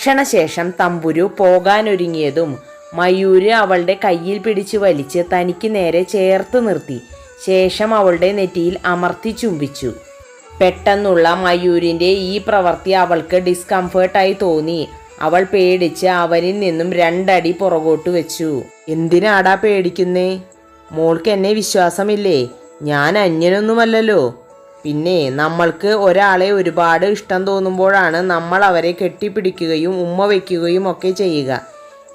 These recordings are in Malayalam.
ക്ഷണശേഷം തമ്പുരു പോകാനൊരുങ്ങിയതും മയൂര് അവളുടെ കയ്യിൽ പിടിച്ചു വലിച്ച് തനിക്ക് നേരെ ചേർത്ത് നിർത്തി. ശേഷം അവളുടെ നെറ്റിയിൽ അമർത്തി ചുംബിച്ചു. പെട്ടെന്നുള്ള മയൂരിന്റെ ഈ പ്രവൃത്തി അവൾക്ക് ഡിസ്കംഫേർട്ടായി തോന്നി. അവൾ പേടിച്ച് അവനിൽ നിന്നും രണ്ടടി പുറകോട്ട് വെച്ചു. എന്തിനാടാ പേടിക്കുന്നേ? മോൾക്ക് എന്നെ വിശ്വാസമില്ലേ? ഞാൻ അന്യനൊന്നുമല്ലല്ലോ. പിന്നെ നമ്മൾക്ക് ഒരാളെ ഒരുപാട് ഇഷ്ടം തോന്നുമ്പോഴാണ് നമ്മൾ അവരെ കെട്ടിപ്പിടിക്കുകയും ഉമ്മ വയ്ക്കുകയും ഒക്കെ ചെയ്യുക.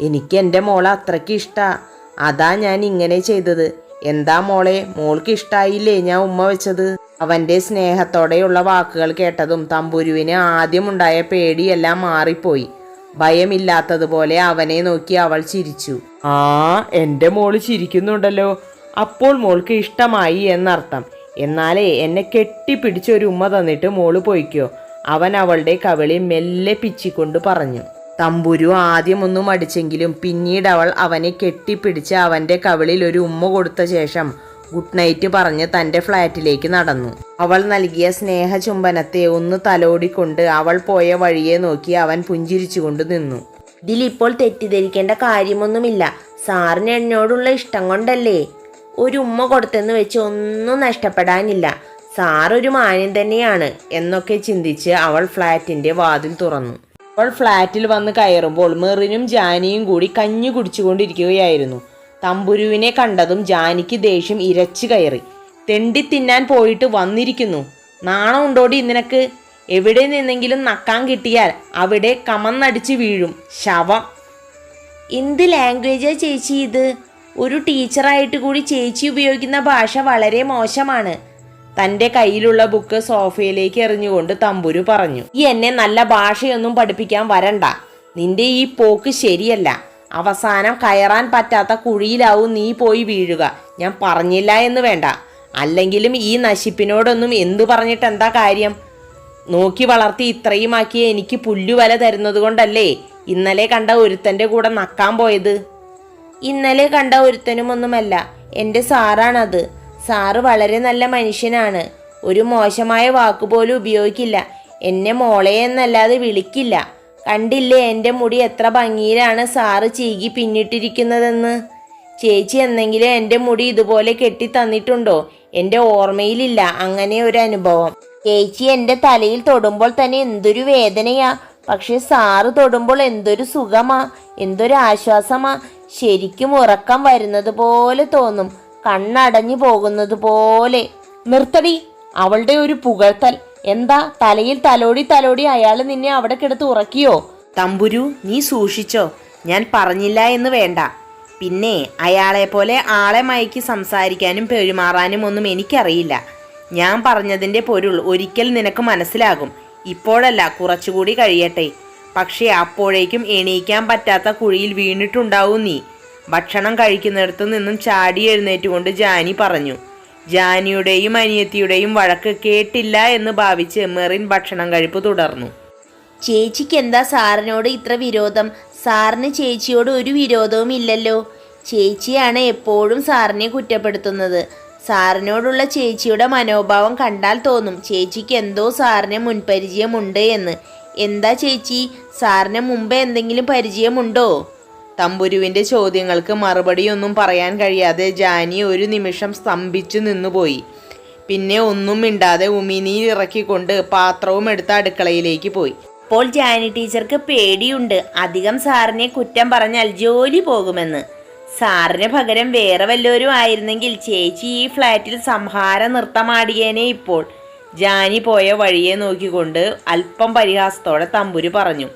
എനിക്ക് എന്റെ മോൾ അത്രയ്ക്ക് ഇഷ്ടാ. അതാ ഞാൻ ഇങ്ങനെ ചെയ്തത്. എന്താ മോളെ മോൾക്ക് ഇഷ്ടായില്ലേ ഞാൻ ഉമ്മ വെച്ചത്? അവന്റെ സ്നേഹത്തോടെയുള്ള വാക്കുകൾ കേട്ടതും തമ്പുരുവിന് ആദ്യമുണ്ടായ പേടിയെല്ലാം മാറിപ്പോയി. ഭയമില്ലാത്തതുപോലെ അവനെ നോക്കി അവൾ ചിരിച്ചു. ആ എന്റെ മോൾ ചിരിക്കുന്നുണ്ടല്ലോ. അപ്പോൾ മോൾക്ക് ഇഷ്ടമായി എന്നർത്ഥം. എന്നാലേ എന്നെ കെട്ടിപ്പിടിച്ച് ഒരു ഉമ്മ തന്നിട്ട് മോൾ പോയിക്കോ. അവൻ അവളുടെ കവളി മെല്ലെ പിച്ചിക്കൊണ്ട് പറഞ്ഞു. തമ്പുരു ആദ്യമൊന്നും അടിച്ചെങ്കിലും പിന്നീട് അവൾ അവനെ കെട്ടിപ്പിടിച്ച് അവന്റെ കവിളിൽ ഒരു ഉമ്മ കൊടുത്ത ശേഷം ഗുഡ് നൈറ്റ് പറഞ്ഞ് തന്റെ ഫ്ലാറ്റിലേക്ക് നടന്നു. അവൾ നൽകിയ സ്നേഹചുംബനത്തെ ഒന്ന് തലോടിക്കൊണ്ട് അവൾ പോയ വഴിയെ നോക്കി അവൻ പുഞ്ചിരിച്ചുകൊണ്ട് നിന്നു. ഇതിലിപ്പോൾ തെറ്റിദ്ധരിക്കേണ്ട കാര്യമൊന്നുമില്ല. സാറിന് എന്നോടുള്ള ഇഷ്ടം കൊണ്ടല്ലേ? ഒരു ഉമ്മ കൊടുത്തെന്ന് വെച്ച് ഒന്നും നഷ്ടപ്പെടാനില്ല. സാറൊരു മാന്യം തന്നെയാണ് എന്നൊക്കെ ചിന്തിച്ച് അവൾ ഫ്ലാറ്റിന്റെ വാതിൽ തുറന്നു. അവൾ ഫ്ലാറ്റിൽ വന്ന് കയറുമ്പോൾ മെറിനും ജാനിയും കൂടി കഞ്ഞി കുടിച്ചുകൊണ്ടിരിക്കുകയായിരുന്നു. തമ്പുരുവിനെ കണ്ടതും ജാനിക്ക് ദേഷ്യം ഇരച്ചു കയറി. തെണ്ടി തിന്നാൻ പോയിട്ട് വന്നിരിക്കുന്നു. നാണം ഉണ്ടോടി നിനക്ക്? എവിടെ നിന്നെങ്കിലും നക്കാൻ കിട്ടിയാൽ അവിടെ കമന്നടിച്ച് വീഴും. ശവം. എന്ത് ലാംഗ്വേജാ ചേച്ചി ഇത്? ഒരു ടീച്ചറായിട്ട് കൂടി ചേച്ചി ഉപയോഗിക്കുന്ന ഭാഷ വളരെ മോശമാണ്. തന്റെ കയ്യിലുള്ള ബുക്ക് സോഫയിലേക്ക് എറിഞ്ഞുകൊണ്ട് തമ്പുരു പറഞ്ഞു ഈ എന്നെ നല്ല ഭാഷയൊന്നും പഠിപ്പിക്കാൻ വരണ്ട. നിന്റെ ഈ പോക്ക് ശരിയല്ല. അവസാനം കയറാൻ പറ്റാത്ത കുഴിയിലാവും നീ പോയി വീഴുക. ഞാൻ പറഞ്ഞില്ല എന്ന് വേണ്ട. അല്ലെങ്കിലും ഈ നശിപ്പിനോടൊന്നും എന്തു പറഞ്ഞിട്ട് എന്താ കാര്യം? നോക്കി വളർത്തി ഇത്രയുമാക്കി എനിക്ക് പുല്ലുവല തരുന്നത് കൊണ്ടല്ലേ? ഇന്നലെ കണ്ട ഒരുത്തന്റെ കൂടെ നക്കാൻ പോയത്. ഇന്നലെ കണ്ട ഒരുത്തനുമൊന്നുമല്ല. എന്റെ സാറാണത്. സാറ് വളരെ നല്ല മനുഷ്യനാണ്. ഒരു മോശമായ വാക്കുപോലും ഉപയോഗിക്കില്ല. എന്നെ മോളെ എന്നല്ലാതെ വിളിക്കില്ല. കണ്ടില്ലേ എന്റെ മുടി എത്ര ഭംഗിയിലാണ് സാറ് ചീകി പിന്നിട്ടിരിക്കുന്നതെന്ന്? ചേച്ചി എന്നെങ്കിലും എന്റെ മുടി ഇതുപോലെ കെട്ടി തന്നിട്ടുണ്ടോ? എന്റെ ഓർമ്മയിലില്ല അങ്ങനെ ഒരു അനുഭവം. ചേച്ചി എന്റെ തലയിൽ തൊടുമ്പോൾ തന്നെ എന്തൊരു വേദനയാ. പക്ഷെ സാറ് തൊടുമ്പോൾ എന്തൊരു സുഖമാ. എന്തൊരു ആശ്വാസമാ. ശരിക്കും ഉറക്കം വരുന്നത് പോലെ തോന്നും. കണ്ണടഞ്ഞു പോകുന്നത് പോലെ. നിർത്തടി അവളുടെ ഒരു പുകഴ്ത്തൽ. എന്താ തലയിൽ തലോടി തലോടി അയാൾ നിന്നെ അവിടെ കിടത്ത് ഉറക്കിയോ? തമ്പുരു നീ സൂക്ഷിച്ചോ. ഞാൻ പറഞ്ഞില്ല എന്ന് വേണ്ട. പിന്നെ അയാളെ പോലെ ആളെ മയക്കി സംസാരിക്കാനും പെരുമാറാനും ഒന്നും എനിക്കറിയില്ല. ഞാൻ പറഞ്ഞതിന്റെ പൊരുൾ ഒരിക്കൽ നിനക്ക് മനസ്സിലാകും. ഇപ്പോഴല്ല കുറച്ചുകൂടി കഴിയട്ടെ. പക്ഷേ അപ്പോഴേക്കും എണീക്കാൻ പറ്റാത്ത കുഴിയിൽ വീണിട്ടുണ്ടാവും നീ. ഭക്ഷണം കഴിക്കുന്നിടത്തു നിന്നും ചാടി എഴുന്നേറ്റുകൊണ്ട് ജാനി പറഞ്ഞു. ജാനിയുടെയും അനിയത്തിയുടെയും വഴക്ക് കേട്ടില്ല എന്ന് ഭാവിച്ച് മെറിൻ ഭക്ഷണം കഴിപ്പ് തുടർന്നു. ചേച്ചിക്ക് എന്താ സാറിനോട് ഇത്ര വിരോധം? സാറിന് ചേച്ചിയോട് ഒരു വിരോധവും ഇല്ലല്ലോ. ചേച്ചിയാണ് എപ്പോഴും സാറിനെ കുറ്റപ്പെടുത്തുന്നത്. സാറിനോടുള്ള ചേച്ചിയുടെ മനോഭാവം കണ്ടാൽ തോന്നും. ചേച്ചിക്ക് എന്തോ സാറിന് മുൻപരിചയമുണ്ട് എന്ന്. എന്താ ചേച്ചി? സാറിന് മുമ്പേ എന്തെങ്കിലും പരിചയമുണ്ടോ? തമ്പുരുവിന്റെ ചോദ്യങ്ങൾക്ക് മറുപടിയൊന്നും പറയാൻ കഴിയാതെ ജാനി ഒരു നിമിഷം സ്തംഭിച്ചു നിന്നുപോയി. പിന്നെ ഒന്നും മിണ്ടാതെ ഉമിനീർ ഇറക്കിക്കൊണ്ട് പാത്രവും എടുത്ത് അടുക്കളയിലേക്ക് പോയി. അപ്പോൾ ജാനി ടീച്ചർക്ക് പേടിയുണ്ട്. അധികം സാറിനെ കുറ്റം പറഞ്ഞാൽ ജോലി പോകുമെന്ന്. സാറിന് പകരം വേറെ വല്ലവരും ആയിരുന്നെങ്കിൽ ചേച്ചി ഈ ഫ്ലാറ്റിൽ സംഹാര നൃത്തമാടിയേനെ ഇപ്പോൾ. ജാനി പോയ വഴിയെ നോക്കിക്കൊണ്ട് അല്പം പരിഹാസത്തോടെ തമ്പുരി പറഞ്ഞു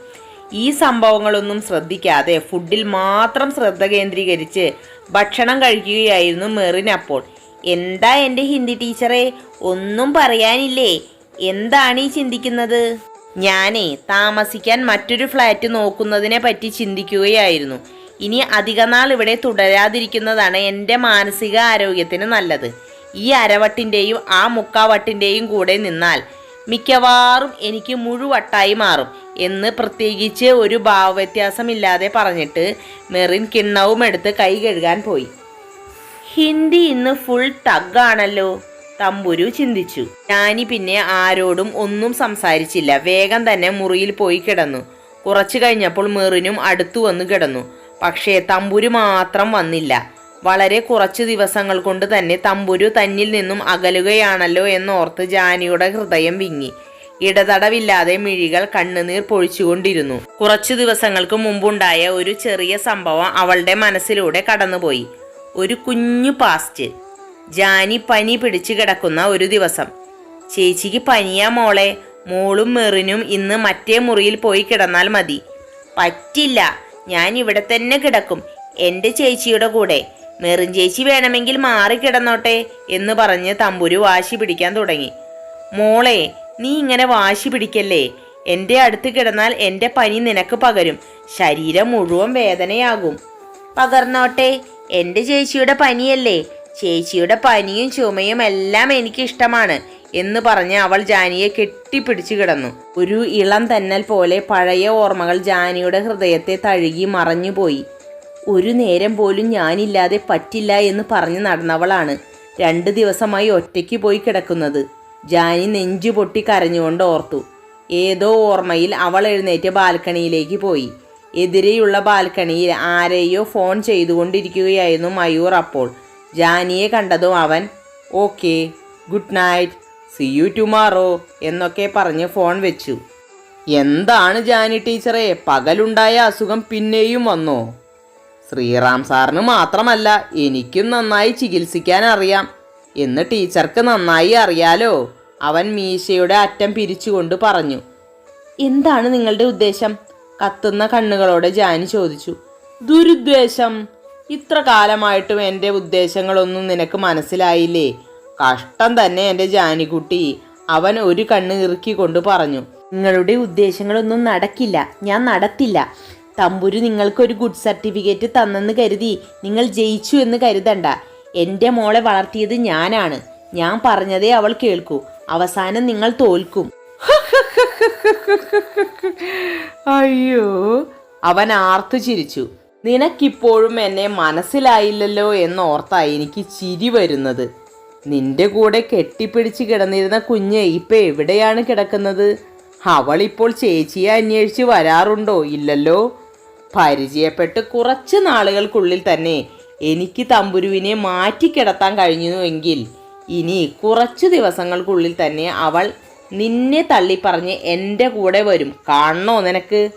ഈ സംഭവങ്ങളൊന്നും ശ്രദ്ധിക്കാതെ ഫുഡിൽ മാത്രം ശ്രദ്ധ കേന്ദ്രീകരിച്ച് ഭക്ഷണം കഴിക്കുകയായിരുന്നു മെറിൻ അപ്പോൾ. എന്താ എന്റെ ഹിന്ദി ടീച്ചറെ? ഒന്നും പറയാനില്ലേ? എന്താണ് ഈ ചിന്തിക്കുന്നത്? ഞാനേ താമസിക്കാൻ മറ്റൊരു ഫ്ലാറ്റ് നോക്കുന്നതിനെ പറ്റി ചിന്തിക്കുകയായിരുന്നു. ഇനി അധികനാൾ ഇവിടെ തുടരാതിരിക്കുന്നതാണ് എന്റെ മാനസിക ആരോഗ്യത്തിന് നല്ലത്. ഈ അരവട്ടിന്റെയും ആ മുക്കാവട്ടിന്റെയും കൂടെ നിന്നാൽ മിക്കവാറും എനിക്ക് മുഴുവട്ടായി മാറും എന്ന് പ്രത്യേകിച്ച് ഒരു ഭാവവ്യത്യാസമില്ലാതെ പറഞ്ഞിട്ട് മെറിൻ കിണ്ണവും എടുത്ത് കൈ കഴുകാൻ പോയി. ഹിന്ദി ഇന്ന് ഫുൾ ടഗാണല്ലോ തമ്പുരു ചിന്തിച്ചു. ഞാനി പിന്നെ ആരോടും ഒന്നും സംസാരിച്ചില്ല വേഗം തന്നെ മുറിയിൽ പോയി കിടന്നു. കുറച്ചു കഴിഞ്ഞപ്പോൾ മെറിനും അടുത്തു വന്നു കിടന്നു. പക്ഷേ തമ്പുരു മാത്രം വന്നില്ല. വളരെ കുറച്ച് ദിവസങ്ങൾ കൊണ്ട് തന്നെ തമ്പുരു തന്നിൽ നിന്നും അകലുകയാണല്ലോ എന്നോർത്ത് ജാനിയുടെ ഹൃദയം വിങ്ങി. ഇടതടവില്ലാതെ മിഴികൾ കണ്ണുനീർ പൊഴിച്ചുകൊണ്ടിരുന്നു. കുറച്ചു ദിവസങ്ങൾക്ക് മുമ്പുണ്ടായ ഒരു ചെറിയ സംഭവം അവളുടെ മനസ്സിലൂടെ കടന്നുപോയി. ഒരു കുഞ്ഞു പാസ്റ്റ്. ജാനി പനി പിടിച്ചു കിടക്കുന്ന ഒരു ദിവസം. ചേച്ചിക്ക് പനിയാ മോളെ. മോളും മെറിനും ഇന്ന് മറ്റേ മുറിയിൽ പോയി കിടന്നാൽ മതി. പറ്റില്ല. ഞാൻ ഇവിടെ തന്നെ കിടക്കും. എന്റെ ചേച്ചിയുടെ കൂടെ. മെറിൻ ചേച്ചി വേണമെങ്കിൽ മാറിക്കിടന്നോട്ടെ എന്ന് പറഞ്ഞ് തമ്പുരു വാശി പിടിക്കാൻ തുടങ്ങി. മോളെ നീ ഇങ്ങനെ വാശി പിടിക്കല്ലേ? എന്റെ അടുത്ത് കിടന്നാൽ എന്റെ പനി നിനക്ക് പകരും. ശരീരം മുഴുവൻ വേദനയാകും. പകർന്നോട്ടെ എന്റെ ചേച്ചിയുടെ പനിയല്ലേ? ചേച്ചിയുടെ പനിയും ചുമയും എല്ലാം എനിക്കിഷ്ടമാണ് എന്ന് പറഞ്ഞ് അവൾ ജാനിയെ കെട്ടിപ്പിടിച്ചു കിടന്നു. ഒരു ഇളം തന്നൽ പോലെ പഴയ ഓർമ്മകൾ ജാനിയുടെ ഹൃദയത്തെ തഴുകി മറഞ്ഞുപോയി. ഒരു നേരം പോലും ഞാനില്ലാതെ പറ്റില്ല എന്ന് പറഞ്ഞു നടന്നവളാണ് രണ്ട് ദിവസമായി ഒറ്റയ്ക്ക് പോയി കിടക്കുന്നത്. ജാനി നെഞ്ചു പൊട്ടി കരഞ്ഞുകൊണ്ട് ഓർത്തു. ഏതോ ഓർമ്മയിൽ അവൾ എഴുന്നേറ്റ് ബാൽക്കണിയിലേക്ക് പോയി. എതിരെയുള്ള ബാൽക്കണിയിൽ ആരെയോ ഫോൺ ചെയ്തുകൊണ്ടിരിക്കുകയായിരുന്നു മയൂർ അപ്പോൾ. ജാനിയെ കണ്ടതും അവൻ okay good night see you tomorrow എന്നൊക്കെ പറഞ്ഞ് ഫോൺ വെച്ചു. എന്താണ് ജാനി ടീച്ചറെ? പകലുണ്ടായ അസുഖം പിന്നെയും വന്നോ? ശ്രീറാം സാറിന് മാത്രമല്ല എനിക്കും നന്നായി ചികിത്സിക്കാൻ അറിയാം. എന്ന് ടീച്ചർക്ക് നന്നായി അറിയാലോ? അവൻ മീശയുടെ അറ്റം പിരിച്ചുകൊണ്ട് പറഞ്ഞു. എന്താണ് നിങ്ങളുടെ ഉദ്ദേശം? കത്തുന്ന കണ്ണുകളോടെ ജാനി ചോദിച്ചു. ദുരുദ്ദേശം. ഇത്ര കാലമായിട്ടും എന്റെ ഉദ്ദേശങ്ങളൊന്നും നിനക്ക് മനസ്സിലായില്ലേ? കഷ്ടം തന്നെ എന്റെ ജാനിക്കുട്ടി. അവൻ ഒരു കണ്ണ് ഇറുക്കിക്കൊണ്ട് പറഞ്ഞു. നിങ്ങളുടെ ഉദ്ദേശങ്ങളൊന്നും നടക്കില്ല. ഞാൻ നടത്തില്ല. തമ്പുരു നിങ്ങൾക്കൊരു ഗുഡ് സർട്ടിഫിക്കറ്റ് തന്നെന്ന് കരുതി നിങ്ങൾ ജയിച്ചു എന്ന് കരുതണ്ട. എന്റെ മോളെ വളർത്തിയത് ഞാനാണ്. ഞാൻ പറഞ്ഞതേ അവൾ കേൾക്കൂ. അവസാനം നിങ്ങൾ തോൽക്കും. അയ്യോ. അവൻ ആർത്തു ചിരിച്ചു. നിനക്കിപ്പോഴും എന്നെ മനസ്സിലായില്ലല്ലോ എന്നോർത്താ എനിക്ക് ചിരി വരുന്നത്. നിന്റെ കൂടെ കെട്ടിപ്പിടിച്ച് കിടന്നിരുന്ന കുഞ്ഞ് ഇപ്പൊ എവിടെയാണ് കിടക്കുന്നത്? അവളിപ്പോൾ ചേച്ചിയെ അന്വേഷിച്ച് വരാറുണ്ടോ? ഇല്ലല്ലോ. പരിചയപ്പെട്ട് കുറച്ച് നാളുകൾക്കുള്ളിൽ തന്നെ എനിക്ക് തമ്പുരുവിനെ മാറ്റിക്കിടത്താൻ കഴിഞ്ഞുവെങ്കിൽ ഇനി കുറച്ച് ദിവസങ്ങൾക്കുള്ളിൽ തന്നെ അവൾ നിന്നെ തള്ളിപ്പറഞ്ഞ് എന്റെ കൂടെ വരും. കാണണോ നിനക്ക്?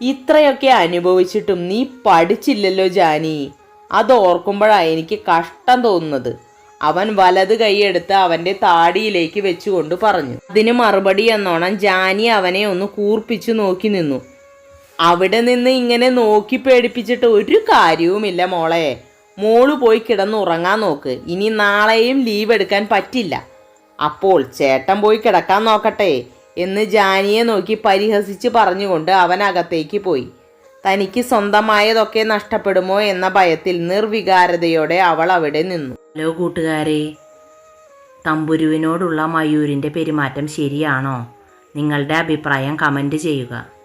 ഇത്രയൊക്കെ അനുഭവിച്ചിട്ടും നീ പഠിച്ചില്ലല്ലോ ജാനി. അത് ഓർക്കുമ്പോഴാണ് എനിക്ക് കഷ്ടം തോന്നുന്നത്. അവൻ വലത് കൈയെടുത്ത് അവന്റെ താടിയിലേക്ക് വെച്ചുകൊണ്ട് പറഞ്ഞു. അതിന് മറുപടി എന്നോണം ജാനി അവനെ ഒന്ന് കൂർപ്പിച്ചു നോക്കി നിന്നു. അവിടെ നിന്ന് ഇങ്ങനെ നോക്കി പേടിപ്പിച്ചിട്ട് ഒരു കാര്യവുമില്ല മോളെ. മോൾ പോയി കിടന്ന് ഉറങ്ങാൻ നോക്ക്. ഇനി നാളെയും ലീവ് എടുക്കാൻ പറ്റില്ല. അപ്പോൾ ചേട്ടൻ പോയി കിടക്കാൻ നോക്കട്ടെ എന്ന് ജാനിയെ നോക്കി പരിഹസിച്ച് പറഞ്ഞുകൊണ്ട് അവൻ അകത്തേക്ക് പോയി. തനിക്ക് സ്വന്തമായതൊക്കെ നഷ്ടപ്പെടുമോ എന്ന ഭയത്തിൽ നിർവികാരതയോടെ അവൾ അവിടെ നിന്നു. ഹലോ കൂട്ടുകാരെ തമ്പുരുവിനോടുള്ള മയൂരിന്റെ പെരുമാറ്റം ശരിയാണോ? നിങ്ങളുടെ അഭിപ്രായം കമന്റ് ചെയ്യുക.